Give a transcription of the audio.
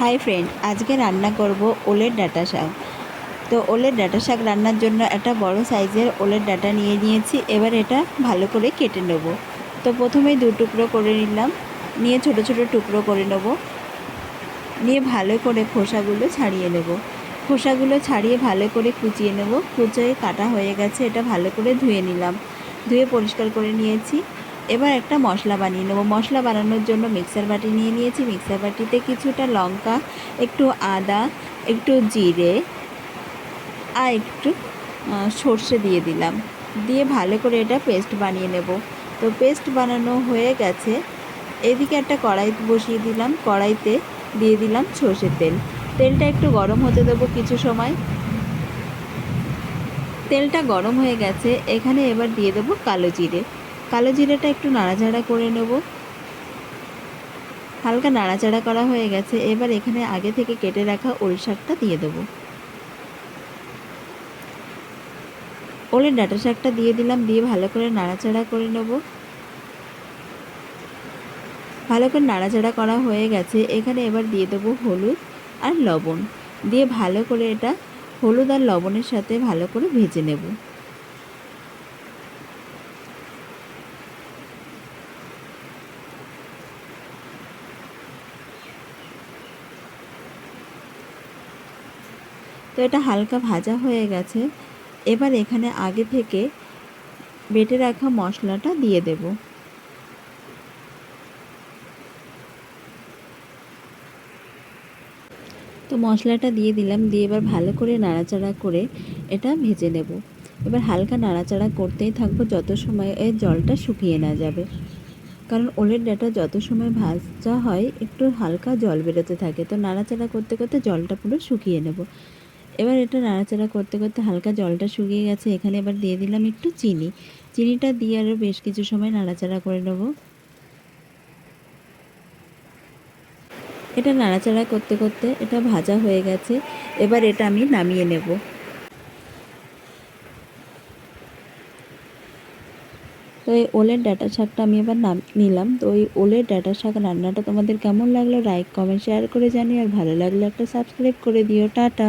Hi friend, আজকে রান্না করব ওলের ডাটা শাক। তো ওলের ডাটা শাক রান্নার জন্য একটা বড় সাইজের ওলের ডাটা নিয়ে নিয়েছি, এবার এটা ভালো করে কেটে নেব। তো প্রথমেই দু টুকরো করে নিলাম, নিয়ে ছোট ছোট টুকরো করে নেব। নিয়ে ভালো করে খোসাগুলো ছাড়িয়ে নেব। খোসাগুলো ছাড়িয়ে ভালো করে কুচিয়ে নেব। কুচিয়ে কাটা হয়ে গেছে, এটা ভালো করে ধুয়ে নিলাম। ধুয়ে পরিষ্কার করে নিয়েছি। এবার একটা মশলা বানিয়ে নেব। মশলা বানানোর জন্য মিক্সার বাটি নিয়ে নিয়েছি। মিক্সার বাটিতে কিছুটা লঙ্কা, একটু আদা, একটু জিরে, আর একটু সর্ষে দিয়ে দিলাম। দিয়ে ভালো করে এটা পেস্ট বানিয়ে নেব। তো পেস্ট বানানো হয়ে গেছে। এদিকে একটা কড়াই বসিয়ে দিলাম। কড়াইতে দিয়ে দিলাম সর্ষের তেল। তেলটা একটু গরম হতে দেবো কিছু সময়। তেলটা গরম হয়ে গেছে। এখানে এবার দিয়ে দেবো কালো জিরে। কালো জিরাটা একটু নাড়াচাড়া করে নেব। হালকা নাড়াচাড়া করা হয়ে গেছে। এবার এখানে আগে থেকে কেটে রাখা ওল শাকটা দিয়ে দেবো। ওলের ডাটা শাকটা দিয়ে দিলাম, দিয়ে ভালো করে নাড়াচাড়া করে নেব। ভালো করে নাড়াচাড়া করা হয়ে গেছে। এখানে এবার দিয়ে দেবো হলুদ আর লবণ। দিয়ে ভালো করে এটা হলুদ আর লবণের সাথে ভালো করে ভেজে নেব। তো এটা হালকা ভাজা হয়ে গেছে। এবার এখানে আগে থেকে বেটে রাখা মশলাটা দিয়ে দেব। তো মশলাটা দিয়ে দিলাম, দিয়ে এবার ভালো করে নাড়াচাড়া করে এটা ভেজে নেব। এবার হালকা নাড়াচাড়া করতেই থাকব যত সময় এর জলটা শুকিয়ে না যাবে। কারণ ওলের ডাটা যত সময় ভাজা হয়, একটু হালকা জল বেরোতে থাকে। তো নাড়াচাড়া করতে করতে জলটা পুরো শুকিয়ে নেব। এবার এটা নাড়াচাড়া করতে করতে হালকা জলটা শুকিয়ে গেছে। এখানে এবার দিয়ে দিলাম একটু চিনি। চিনিটা দিয়ে আরও বেশ কিছু সময় নাড়াচাড়া করে নেব। এটা নাড়াচাড়া করতে করতে এটা ভাজা হয়ে গেছে। এবার এটা আমি নামিয়ে নেব। তো এই ওলের ডাটা শাকটা আমি এবার নাম নিলাম। তো ওই ওলের ডাটা শাক রান্নাটা তোমাদের কেমন লাগল? লাইক কমেন্ট শেয়ার করে জানি আর ভালো লাগলে একটা সাবস্ক্রাইব করে দিও। টাটা।